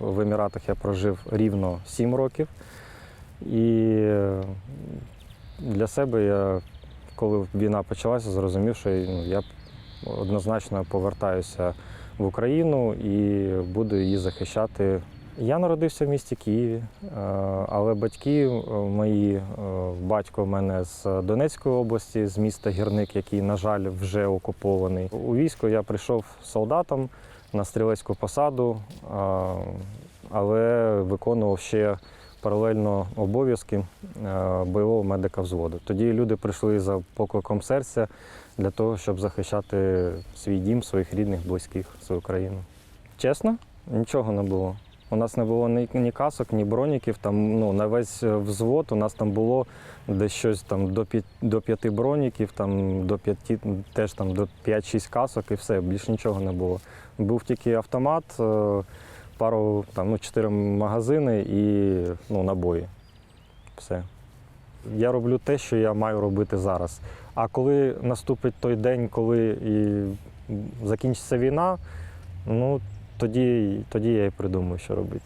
В Еміратах я прожив рівно 7 років. І е, для себе я, коли війна почалася, зрозумів, що ну, я однозначно повертаюся в Україну і буду її захищати. Я народився в місті Києві, е, але батьки е, мої, батько в мене з Донецької області, з міста Гірник, який, на жаль, вже окупований. У військо я прийшов солдатом на стрілецьку посаду, але виконував ще паралельно обов'язки бойового медика взводу. Тоді люди прийшли за покликом серця для того, щоб захищати свій дім, своїх рідних, близьких, свою країну. Чесно, нічого не було. У нас не було ні, ні касок, ні броніків. Там ну на весь взвод у нас там було десь щось там до п'ять до п'яти броніків, там до п'яти теж там до 5-6 касок і все, більш нічого не було. Був тільки автомат, е, пару там ну чотири магазини і ну набої. Все. Я роблю те, що я маю робити зараз. А коли наступить той день, коли і закінчиться війна, ну тоді, тоді я і придумаю, що робити.